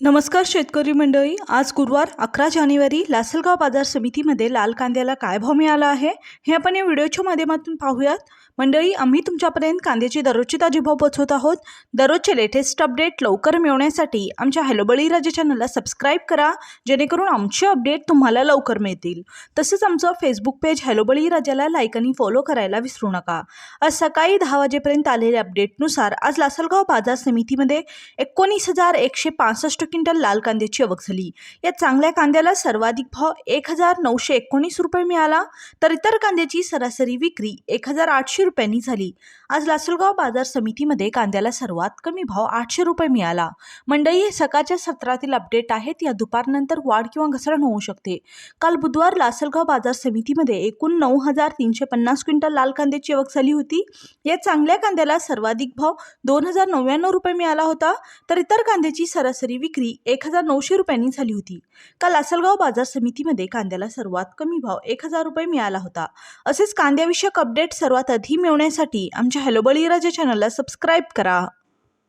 नमस्कार शेतकरी मंडळी आज गुरुवार अकरा जानेवारी लासलगाव बाजार समितीमध्ये लाल कांद्याला काय भाव मिळाला आहे हे आपण या व्हिडिओच्या माध्यमातून पाहूयात. मंडळी आम्ही तुमच्यापर्यंत कांद्याची दररोजची ताजी भाव पोहोचवत आहोत. दररोजचे लेटेस्ट अपडेट लवकर मिळवण्यासाठी आमच्या हॅलो बळीराजा चॅनलला सबस्क्राईब करा जेणेकरून आमचे अपडेट तुम्हाला लवकर मिळतील. तसंच आमचं फेसबुक पेज हॅलो बळीराजाला लाईक आणि फॉलो करायला विसरू नका. आज सकाळी दहा वाजेपर्यंत आलेल्या अपडेटनुसार आज लासलगाव बाजार समितीमध्ये एकोणीस हजार एकशे पासष्ट क्विंटल लाल कांद्याची आवक झाली. या चांगल्या कांद्याला सर्वाधिक भाव एक हजार नऊशे एकोणीस रुपये मिळाला तर इतर कांद्याची सरासरी विक्री एक हजार आठशे रुपयांनी झाली. आज लासलगाव बाजार समितीमध्ये कांद्याला सर्वात कमी भाव आठशे रुपये मिळाला. मंडई हे सकाळच्या सत्रातील अपडेट आहेत. या दुपारनंतर वाढ किंवा घसरण होऊ शकते. काल बुधवार लासलगाव बाजार समितीमध्ये एकूण नऊ हजार तीनशे पन्नास क्विंटल लाल कांद्याची आवक झाली होती. या चांगल्या कांद्याला सर्वाधिक भाव दोन हजार नव्याण्णव रुपये मिळाला होता तर इतर कांद्याची सरासरी विक्री एक हजार नऊशे रुपयांनी झाली होती. काल लासलगाव बाजार समितीमध्ये कांद्याला सर्वात कमी भाव एक हजार रुपये मिळाला होता. असेच कांद्याविषयक अपडेट सर्वात आधी मिळवण्यासाठी आमच्या हॅलो बळीराजा चॅनलला सबस्क्राईब करा.